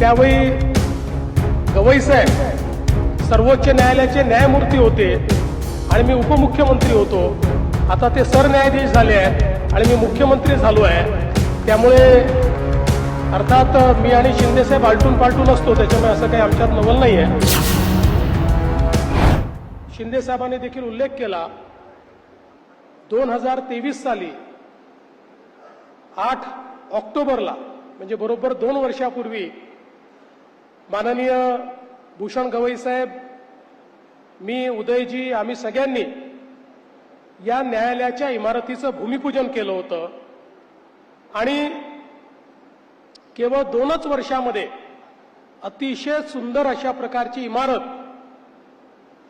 त्यावेळी गवई साहेब सर्वोच्च न्यायालयाचे न्यायमूर्ती होते आणि मी उपमुख्यमंत्री होतो. आता ते सरन्यायाधीश झाले आहेत आणि मी मुख्यमंत्री झालो आहे. त्यामुळे अर्थात मी आणि शिंदेसाहेब आलटून पालटून असतो. त्याच्यामुळे असं काही आमच्यात नवल नाही आहे शिंदे साहेबांनी देखील उल्लेख केला. दोन हजार तेवीस साली आठ ऑक्टोबरला म्हणजे बरोबर दोन वर्षापूर्वी माननीय भूषण गवई साहेब मी उदयजी आम्ही सगळ्यांनी या न्यायालयाच्या इमारतीचं भूमिपूजन केलं होतं. आणि केवळ दोनच वर्षामध्ये अतिशय सुंदर अशा प्रकारची इमारत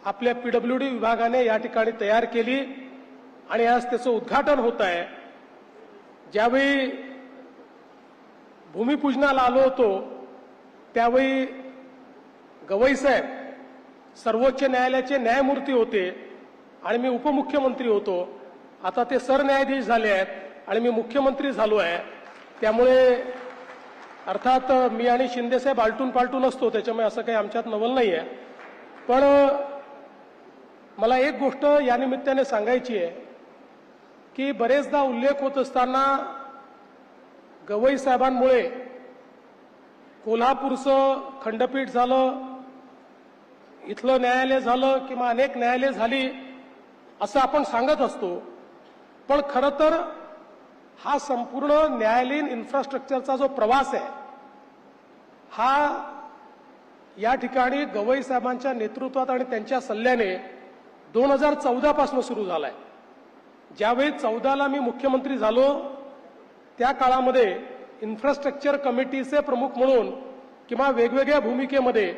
आपल्या पीडब्ल्यू डी विभागाने या ठिकाणी तयार केली आणि आज त्याचं उद्घाटन होत आहे. ज्यावेळी भूमिपूजनाला आलो होतो त्यावेळी गवई साहेब सर्वोच्च न्यायालयाचे न्यायमूर्ती होते आणि मी उपमुख्यमंत्री होतो. आता ते सरन्यायाधीश झाले आहेत आणि मी मुख्यमंत्री झालो आहे. त्यामुळे अर्थात मी आणि शिंदेसाहेब आलटून पालटून असतो. त्याच्यामुळे असं काही आमच्यात नवल नाही आहे. पण मला एक गोष्ट या निमित्ताने सांगायची आहे की बरेचदा उल्लेख होत असताना गवई साहेबांमुळे कोल्हापूरचं खंडपीठ झालं इथलं न्यायालय झालं किंवा अनेक न्यायालय झाली असं आपण सांगत असतो. पण खरं तर हा संपूर्ण न्यायालयीन इन्फ्रास्ट्रक्चरचा जो प्रवास आहे हा या ठिकाणी गवई साहेबांच्या नेतृत्वात आणि त्यांच्या सल्ल्याने दोन हजार चौदापासून सुरू सुरू झालाय. ज्यावेळी चौदाला मी मुख्यमंत्री झालो त्या काळामध्ये इन्फ्रास्ट्रक्चर कमिटीचे प्रमुख म्हणून किंवा वेगवेगळ्या भूमिकेमध्ये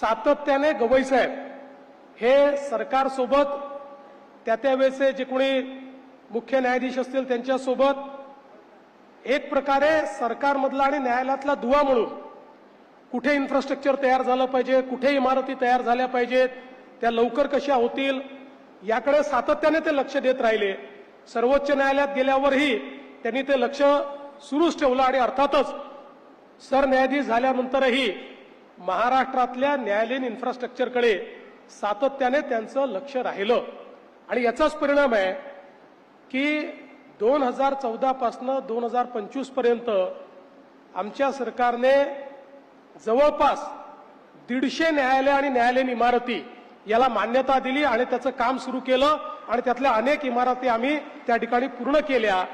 सातत्याने गवई साहेब हे सरकारसोबत त्या त्यावेळेचे जे कोणी मुख्य न्यायाधीश असतील त्यांच्यासोबत एक प्रकारे सरकारमधला आणि न्यायालयातला दुवा म्हणून कुठे इन्फ्रास्ट्रक्चर तयार झालं पाहिजे कुठे इमारती तयार झाल्या पाहिजेत त्या लवकर कशा होतील याकडे सातत्याने ते लक्ष देत राहिले. सर्वोच्च न्यायालयात गेल्यावरही त्यांनी ते लक्ष सुरूच ठेवलं आणि अर्थातच सरन्यायाधीश झाल्यानंतरही महाराष्ट्रातल्या न्यायालयीन इन्फ्रास्ट्रक्चरकडे सातत्याने त्यांचं लक्ष राहिलं. आणि याचाच परिणाम आहे की दोन हजार चौदापासनं दोन हजार पंचवीसपर्यंत आमच्या सरकारने जवळपास दीडशे न्यायालय आणि न्यायालयीन इमारती याला मान्यता दिली आणि त्याचं काम सुरू केलं आणि त्यातल्या अनेक इमारती आम्ही त्या ठिकाणी पूर्ण केल्या.